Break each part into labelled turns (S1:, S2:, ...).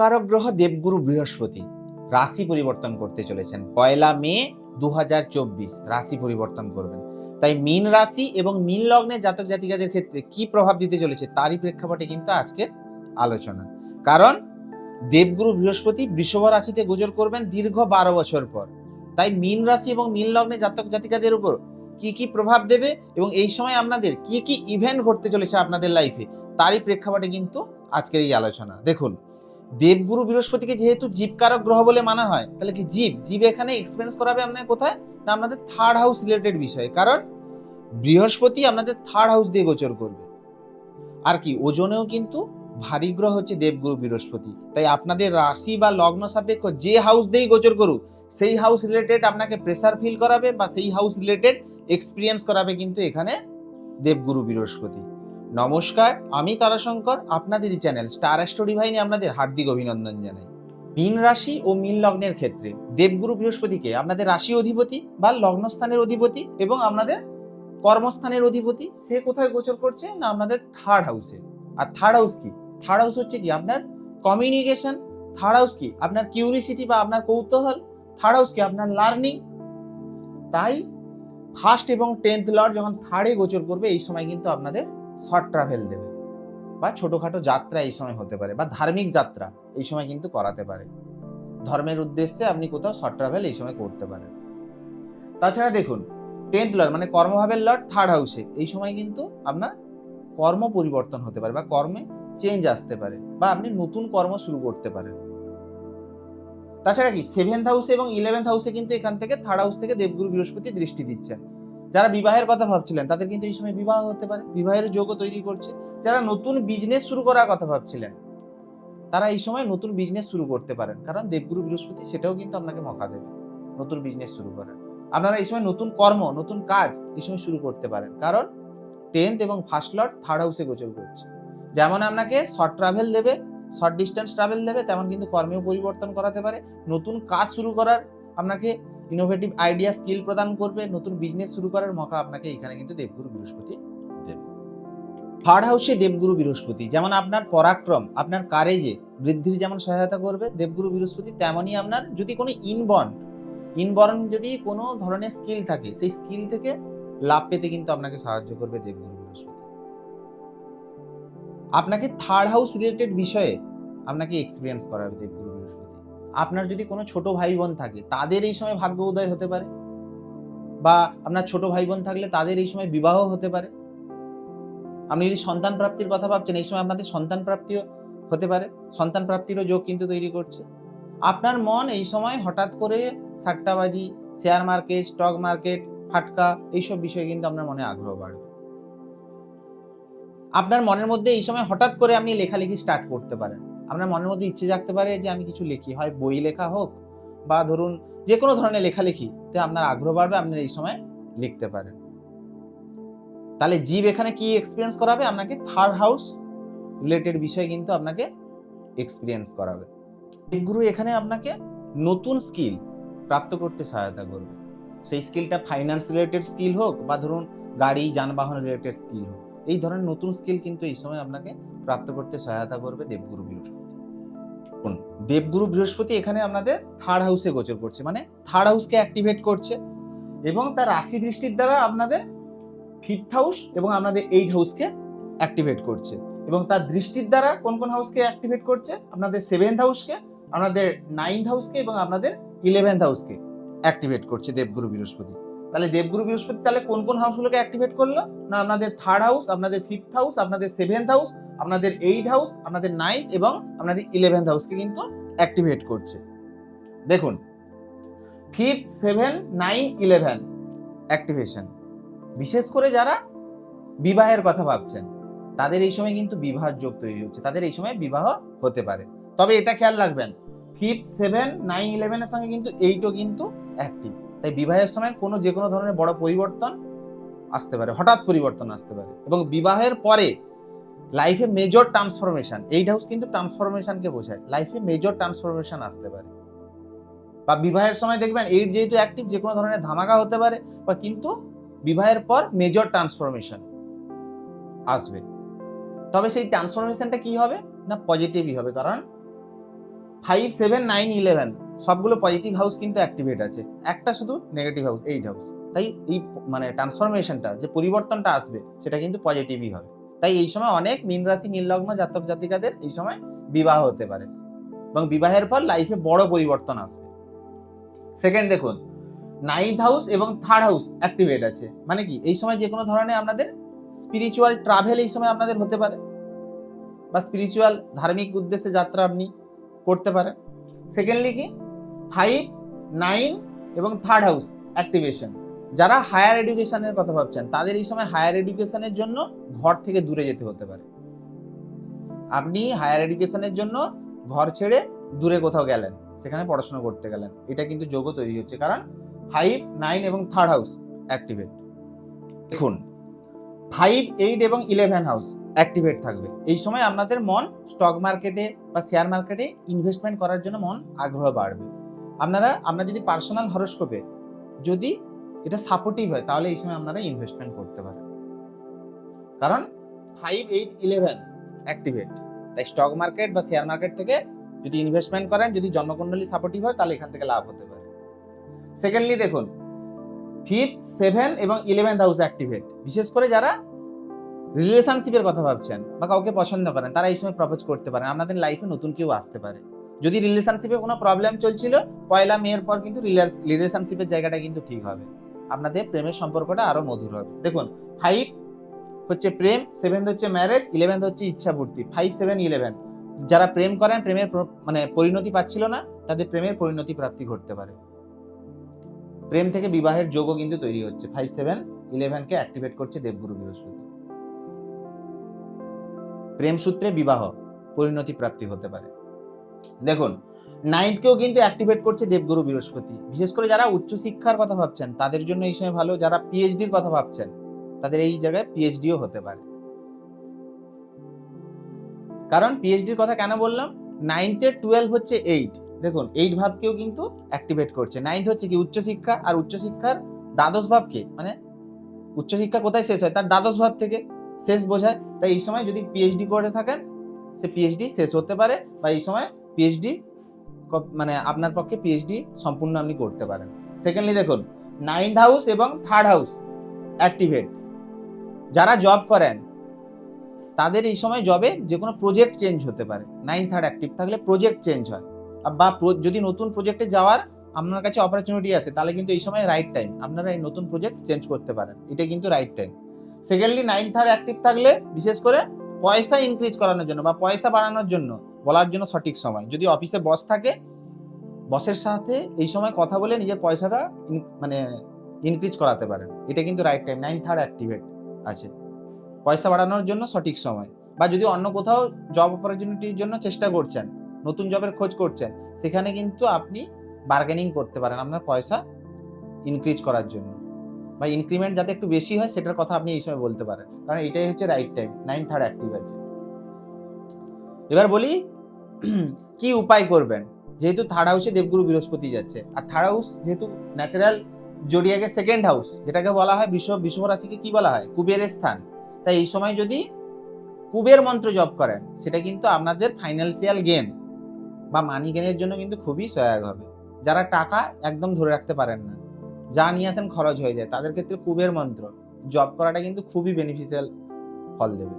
S1: জীবকারক গ্রহ দেবগুরু বৃহস্পতি রাশি পরিবর্তন করতে চলেছেন। পয়লা মে দু হাজার চব্বিশ রাশি পরিবর্তন করবেন। তাই মীন রাশি এবং মীন লগ্নে জাতক জাতিকাদের ক্ষেত্রে কি প্রভাব দিতে চলেছে তারই প্রেক্ষাপটে কিন্তু আজকের আলোচনা। কারণ দেবগুরু বৃহস্পতি বৃষভ রাশিতে গোচর করবেন দীর্ঘ বারো বছর পর। তাই মীন রাশি এবং মীন লগ্নে জাতক জাতিকাদের উপর কি কি প্রভাব দেবে এবং এই সময় আপনাদের কি কি ইভেন্ট ঘটতে চলেছে আপনাদের লাইফে তারই প্রেক্ষাপটে কিন্তু আজকের এই আলোচনা। দেখুন দেবগুরু বৃহস্পতিকে যেহেতু জীবকারক গ্রহ বলে মানা হয়, তাহলে কি জীব? জীব এখানে এক্সপিরিয়েন্স করাবে আপনার কোথায়? না, আপনাদের থার্ড হাউস রিলেটেড বিষয়। কারণ বৃহস্পতি আপনাদের থার্ড হাউস দিয়ে গোচর করবে। আর কি, ওজনেও কিন্তু ভারী গ্রহ হচ্ছে দেবগুরু বৃহস্পতি। তাই আপনাদের রাশি বা লগ্ন সাপেক্ষ যে হাউস দিয়েই গোচর করুক, সেই হাউস রিলেটেড আপনাকে প্রেসার ফিল করাবে বা সেই হাউস রিলেটেড এক্সপিরিয়েন্স করাবে কিন্তু এখানে দেবগুরু বৃহস্পতি। নমস্কার, আমি তারাশঙ্কর, আপনাদেরই চ্যানেল স্টার স্টোরি ভাই নিয়ে আপনাদের হার্দিক অভিনন্দন জানাই। মীন রাশি ও মীন লগ্নের ক্ষেত্রে দেবগুরু বৃহস্পতিকে আপনাদের রাশি অধিপতি বা লগ্নস্থানের অধিপতি এবং আপনাদের কর্মস্থানের অধিপতি, সে কোথায় গোচর করছে না আপনাদের থার্ড হাউসে আর থার্ড হাউস কি? থার্ড হাউস হচ্ছে কি আপনার কমিউনিকেশন থার্ড হাউস কি? আপনার কিউরিসিটি বা আপনার কৌতূহল থার্ড হাউস কি আপনার লার্নিং তাই ফার্স্ট এবং টেন্থ লর্ড যখন থার্ডে গোচর করবে, এই সময় কিন্তু আপনাদের শর্ট ট্রাভেল দেবে। বা ছোটোখাটো যাত্রা এই সময় হতে পারে, বা ধার্মিক যাত্রা এই সময় কিন্তু করাতে পারে। ধর্মের উদ্দেশ্যে আপনি কোথাও শর্ট ট্রাভেল এই সময় করতে পারেন। তাছাড়া দেখুন টেন্থ লর্ড মানে কর্মভাবের লর্ড থার্ড হাউসে এই সময় কিন্তু আপনার কর্ম পরিবর্তন হতে পারে, বা কর্মে চেঞ্জ আসতে পারে, বা আপনি নতুন কর্ম শুরু করতে পারেন। তাছাড়া কি সেভেন্থ হাউসে এবং ইলেভেন্থ হাউসে কিন্তু এখান থেকে থার্ড হাউস থেকে দেবগুরু বৃহস্পতি দৃষ্টি দিচ্ছেন। যারা বিবাহের কথা ভাবছিলেন, তাদের কিন্তু এই সময় বিবাহ হতে পারে, বিবাহের যোগও তৈরি করছে। যারা নতুন বিজনেস শুরু করার কথা ভাবছিলেন, তারা এই সময় নতুন বিজনেস শুরু করতে পারেন। কারণ দেবগুরু বৃহস্পতি সেটাও কিন্তু আপনাকে মকা দেবে, নতুন বিজনেস শুরু করার। আপনারা এই সময় নতুন কর্ম, নতুন কাজ এই সময় শুরু করতে পারেন। কারণ টেন্থ এবং ফার্স্ট লট থার্ড হাউসে গোচর করছে। যেমন আপনাকে শর্ট ট্রাভেল দেবে শর্ট ডিস্টেন্স ট্রাভেল দেবে, তেমন কিন্তু কর্মেও পরিবর্তন করাতে পারে। নতুন কাজ শুরু করার আপনাকে ইনোভেটিভ আইডিয়া স্কিল প্রদান করবে, নতুন বিজনেস শুরু করার মকা আপনাকে এখানে কিন্তু দেবগুরু বৃহস্পতি দেবে। থার্ড হাউসে দেবগুরু বৃহস্পতি, যেমন আপনার পরাক্রম, আপনার কারেজে বৃদ্ধির যেমন সহায়তা করবে দেবগুরু বৃহস্পতি, তেমনই আপনার যদি কোনো ইনবর্ন ইনবর্ন যদি কোনো ধরনের স্কিল থাকে, সেই স্কিল থেকে লাভ পেতে কিন্তু আপনাকে সাহায্য করবে দেবগুরু বৃহস্পতি। আপনাকে থার্ড হাউস রিলেটেড বিষয়ে আপনাকে এক্সপিরিয়েন্স করাবে দেবগুরু আপনার যদি কোনো ছোট ভাই বোন থাকে, তাদের এই সময় ভাগ্য উদয় হতে পারে? বা আপনার ছোট ভাই বোন থাকলে তাদের এই সময় বিবাহ হতে পারে? আপনি যদি সন্তান প্রাপ্তির কথা ভাবছেন, এই সময় আপনাদের সন্তান প্রাপ্তিও হতে পারে। সন্তান প্রাপ্তিরও যোগ কিন্তু তৈরি করছে। আপনার মন এই সময় হঠাৎ করে সাট্টাবাজি, শেয়ার মার্কেট, স্টক মার্কেট, ফাটকা, এইসব বিষয়ে কিন্তু আপনার মনে আগ্রহ বাড়বে। আপনার মনের মধ্যে এই সময় হঠাৎ করে আপনি লেখালেখি স্টার্ট করতে পারেন। আপনার মনের মধ্যে ইচ্ছে জাগতে পারে যে আমি কিছু লিখি হয় বই লেখা হোক বা ধরুন যে কোনো ধরনের লেখালেখিতে আপনার আগ্রহ বাড়বে আপনি এই সময় লিখতে পারেন। তাহলে জীব এখানে কি এক্সপিরিয়েন্স করাবে? আপনাকে থার্ড হাউস রিলেটেড বিষয় কিন্তু আপনাকে এক্সপিরিয়েন্স করাবে। গুরু এখানে আপনাকে নতুন স্কিল প্রাপ্ত করতে সহায়তা করবে। সেই স্কিলটা ফাইন্যান্স রিলেটেড স্কিল হোক বা ধরুন গাড়ি যানবাহন রিলেটেড স্কিল হোক এই ধরনের নতুন স্কিল কিন্তু এই সময় আপনাকে প্রাপ্ত করতে সহায়তা করবে দেবগুরু দেখুন, দেবগুরু বৃহস্পতি এখানে আপনাদের থার্ড হাউসে গোচর করছে মানে থার্ড হাউসকে অ্যাক্টিভেট করছে এবং তার রাশি দৃষ্টির দ্বারা আপনাদের ফিফথ হাউস এবং আপনাদের এইট হাউসকে অ্যাক্টিভেট করছে এবং তার দৃষ্টির দ্বারা কোন কোন হাউসকে অ্যাক্টিভেট করছে? আপনাদের সেভেন্থ হাউসকে আপনাদের নাইন্থ হাউসকে এবং আপনাদের ইলেভেন্থ হাউসকে অ্যাক্টিভেট করছে দেবগুরু বৃহস্পতি। তাহলে দেবগুরু বৃহস্পতি তাহলে কোন কোন হাউসগুলোকে অ্যাক্টিভেট করল? না, আপনাদের থার্ড হাউস আপনাদের ফিফথ হাউস আপনাদের সেভেন্থ হাউস আপনাদের এইট হাউস আপনাদের নাইন্থ এবং আপনাদের ইলেভেন্থ হাউসকে কিন্তু অ্যাক্টিভেট করছে। দেখুন fifth seven nine eleven activation বিশেষ করে যারা বিবাহের কথা ভাবছেন, তাদের এই সময় কিন্তু বিবাহ যোগ তৈরি হচ্ছে, তাদের এই সময় বিবাহ হতে পারে। তবে এটা খেয়াল রাখবেন ফিফথ সেভেন নাইন ইলেভেনের সঙ্গে কিন্তু এইটও কিন্তু অ্যাক্টিভ তাই বিবাহের সময় কোনো যে কোনো ধরনের বড় পরিবর্তন আসতে পারে, হঠাৎ পরিবর্তন আসতে পারে। এবং বিবাহের পরে লাইফে মেজর ট্রান্সফরমেশন এইট হাউস কিন্তু ট্রান্সফরমেশনকে বোঝায়। লাইফে মেজর ট্রান্সফরমেশন আসতে পারে। বা বিবাহের সময় দেখবেন এইট যেহেতু অ্যাক্টিভ যে কোনো ধরনের ধামাকা হতে পারে, বা কিন্তু বিবাহের পর মেজর ট্রান্সফরমেশন আসবে। তবে সেই ট্রান্সফরমেশনটা কি হবে? না পজিটিভই হবে, কারণ ফাইভ সেভেন নাইন ইলেভেন সবগুলো পজিটিভ হাউস কিন্তু অ্যাক্টিভেট আছে। একটা শুধু নেগেটিভ হাউস এইট হাউস তাই এই মানে ট্রান্সফরমেশনটা যে পরিবর্তনটা আসবে, সেটা কিন্তু পজিটিভই হবে। তাই এই সময় অনেক মীন রাশি, মীন লগ্ন জাতক জাতিকাদের এই সময় বিবাহ হতে পারে। এবং বিবাহের পর লাইফে বড় পরিবর্তন আসবে। সেকেন্ড দেখুন নাইন্থ হাউস এবং থার্ড হাউস অ্যাক্টিভেট আছে। মানে কি? এই সময় যে কোনো ধরনের আপনাদের স্পিরিচুয়াল ট্রাভেল এই সময় আপনাদের হতে পারে। বা স্পিরিচুয়াল ধার্মিক উদ্দেশ্যে যাত্রা আপনি করতে পারেন। সেকেন্ডলি কি? ফাইভ নাইন এবং থার্ড হাউস অ্যাক্টিভেশন যারা হায়ার এডুকেশনের কথা ভাবছেন, তাদের এই সময় হায়ার এডুকেশনের জন্য ঘর থেকে দূরে যেতে হতে পারে। আপনি হায়ার এডুকেশনের জন্য ঘর ছেড়ে দূরে কোথাও গেলেন, সেখানে পড়াশোনা করতে গেলেন। এটা কিন্তু যোগ্য তৈরি হচ্ছে, কারণ ফাইভ নাইন এবং থার্ড হাউস অ্যাক্টিভেট দেখুন ফাইভ এইট এবং ইলেভেন হাউস অ্যাক্টিভেট থাকবে। এই সময় আপনাদের মন স্টক মার্কেটে বা শেয়ার মার্কেটে ইনভেস্টমেন্ট করার জন্য মন আগ্রহ বাড়বে। আপনারা, আপনার যদি পার্সোনাল হরস্কোপে যদি এটা সাপোর্টিভ হয়, তাহলে এই সময় আপনারা ইনভেস্টমেন্ট করতে পারেন। কারণ ফাইভ এইট ইলেভেন অ্যাক্টিভেট তাই স্টক মার্কেট বা শেয়ার মার্কেট থেকে যদি ইনভেস্টমেন্ট করেন, যদি জন্মকুণ্ডলী সাপোর্টিভ হয়, তাহলে এখান থেকে লাভ হতে পারে। সেকেন্ডলি দেখুন ফিফথ সেভেন এবং ইলেভেন্থ হাউস অ্যাক্টিভেট বিশেষ করে যারা রিলেশনশিপের কথা ভাবছেন বা কাউকে পছন্দ করেন, তারা এই সময় প্রপোজ করতে পারেন। আপনাদের লাইফে নতুন কেউ আসতে পারে। যদি রিলেশনশিপে কোনো প্রবলেম চলছিল, পয়লা, মেয়ের পর কিন্তু রিলেশনশিপের জায়গাটা কিন্তু ঠিক হবে। আপনাদের প্রেমের সম্পর্কটা আরও মধুর হবে। দেখুন ফাইভ হচ্ছে প্রেম সেভেন্থ হচ্ছে ম্যারেজ ইলেভেন্থ হচ্ছে ইচ্ছাপূর্তি ফাইভ সেভেন ইলেভেন যারা প্রেম করেন, প্রেমের মানে পরিণতি পাচ্ছিল না, তাদের প্রেমের পরিণতি প্রাপ্তি ঘটতে পারে। প্রেম থেকে বিবাহের যোগও কিন্তু তৈরি হচ্ছে। ফাইভ সেভেন ইলেভেনকে অ্যাক্টিভেট করছে দেবগুরু বৃহস্পতি। প্রেম সূত্রে বিবাহ পরিণতি প্রাপ্তি হতে পারে। দেখুন নাইন্থকেও কিন্তু অ্যাক্টিভেট করছে দেবগুরু বৃহস্পতি। বিশেষ করে যারা উচ্চশিক্ষার কথা ভাবছেন, তাদের জন্য এই সময় ভালো। যারা পিএইচডির কথা ভাবছেন, তাদের এই জায়গায় পিএইচডিও হতে পারে। কারণ পিএইচডির কথা কেন বললাম? নাইনথের টুয়েলভ হচ্ছে এইট দেখুন এইট ভাবকেও কিন্তু অ্যাক্টিভেট করছে। নাইন্থ হচ্ছে কি? উচ্চশিক্ষা আর উচ্চশিক্ষার দ্বাদশ ভাবকে মানে উচ্চশিক্ষা কোথায় শেষ হয়? তার দ্বাদশ ভাব থেকে শেষ বোঝায়। তাই এই সময় যদি পিএইচডি করে থাকেন, সে পিএইচডি শেষ হতে পারে বা এই সময় পিএইচডি মানে আপনার পক্ষে পিএইচডি সম্পূর্ণ আপনি করতে পারেন। সেকেন্ডলি দেখুন নাইন্থ হাউস এবং থার্ড হাউস অ্যাক্টিভেট যারা জব করেন, তাদের এই সময় জবে যে কোনো প্রজেক্ট চেঞ্জ হতে পারে। নাইন থার্ড অ্যাক্টিভ থাকলে প্রজেক্ট চেঞ্জ হয়। বা যদি নতুন প্রজেক্টে যাওয়ার আপনার কাছে অপরচুনিটি আছে তাহলে কিন্তু এই সময় রাইট টাইম আপনারা এই নতুন প্রজেক্ট চেঞ্জ করতে পারেন। এটা কিন্তু right time secondly nine third active থাকলে বিশেষ করে পয়সা ইনক্রিজ করানোর জন্য বা পয়সা বাড়ানোর জন্য বলার জন্য সঠিক সময়। যদি অফিসে বস থাকে, বসের সাথে এই সময় কথা বলে নিজের পয়সাটা মানে ইনক্রিজ করাতে পারেন। এটা কিন্তু right time nine third activate আছে। পয়সা বাড়ানোর জন্য সঠিক সময়। বা যদি অন্য কোথাও জব অপরচুনিটির জন্য চেষ্টা করছেন, নতুন জবের খোঁজ করছেন, সেখানে কিন্তু আপনি বার্গেনিং করতে পারেন আপনার পয়সা ইনক্রিজ করার জন্য। বা ইনক্রিমেন্ট যাতে একটু বেশি হয়, সেটার কথা আপনি এই সময় বলতে পারেন। কারণ এটাই হচ্ছে right time nine third active আছে এবার বলি কি উপায় করবেন? যেহেতু থার্ড হাউসে দেবগুরু বৃহস্পতি যাচ্ছে। আর থার্ড হাউস যেহেতু ন্যাচারাল জোডিয়াকে সেকেন্ড হাউস যেটাকে বলা হয় বিশ্ব বিশ্ব রাশিকে কি বলা হয়? কুবেরের স্থান। তাই এই সময় যদি কুবের মন্ত্র জপ করেন, সেটা কিন্তু আপনাদের ফাইন্যান্সিয়াল গেন বা মানি গেনের জন্য কিন্তু খুবই সহায়ক হবে। যারা টাকা একদম ধরে রাখতে পারেন না, যা নিয়ে আসেন খরচ হয়ে যায়, তাদের ক্ষেত্রে কুবের মন্ত্র জপ করাটা কিন্তু খুবই বেনিফিশিয়াল ফল দেবে।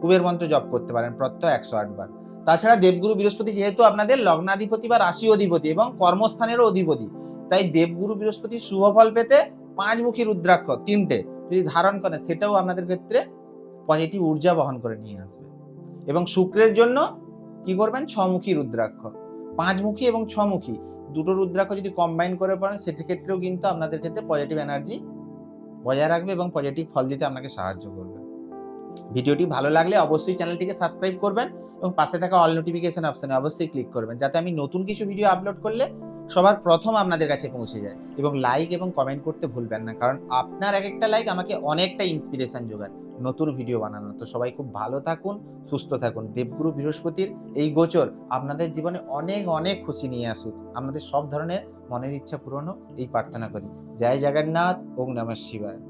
S1: কুবের মন্ত্র জপ করতে পারেন প্রত্যয় একশো আট বার। তাছাড়া দেবগুরু বৃহস্পতি যেহেতু আপনাদের লগ্নাধিপতি বা রাশি অধিপতি এবং কর্মস্থানেরও অধিপতি, তাই দেবগুরু বৃহস্পতি শুভ ফল পেতে পাঁচমুখী রুদ্রাক্ষ তিনটে যদি ধারণ করেন, সেটাও আপনাদের ক্ষেত্রে পজিটিভ ঊর্জা বহন করে নিয়ে আসবে। এবং শুক্রের জন্য কি করবেন? ছমুখী রুদ্রাক্ষ। পাঁচমুখী এবং ছমুখী, দুটো রুদ্রাক্ষ যদি কম্বাইন করে পড়েন, সেক্ষেত্রেও কিন্তু আপনাদের ক্ষেত্রে পজিটিভ এনার্জি বজায় রাখবে এবং পজিটিভ ফল দিতে আপনাকে সাহায্য করবে। ভিডিওটি ভালো লাগলে অবশ্যই চ্যানেলটিকে সাবস্ক্রাইব করবেন এবং পাশে থাকা অল নোটিফিকেশন অপশনে অবশ্যই ক্লিক করবেন, যাতে আমি নতুন কিছু ভিডিও আপলোড করলে সবার প্রথম আপনাদের কাছে পৌঁছে যায় এবং লাইক এবং কমেন্ট করতে ভুলবেন না, কারণ আপনার এক একটা লাইক আমাকে অনেকটা ইন্সপিরেশন যোগায় নতুন ভিডিও বানানো তো সবাই খুব ভালো থাকুন, সুস্থ থাকুন। দেবগুরু বৃহস্পতির এই গোচর আপনাদের জীবনে অনেক অনেক খুশি নিয়ে আসুক। আপনাদের সব ধরনের মনের ইচ্ছা পূরণও এই প্রার্থনা করি। জয় জগন্নাথ, ওম নমঃ শিবায়।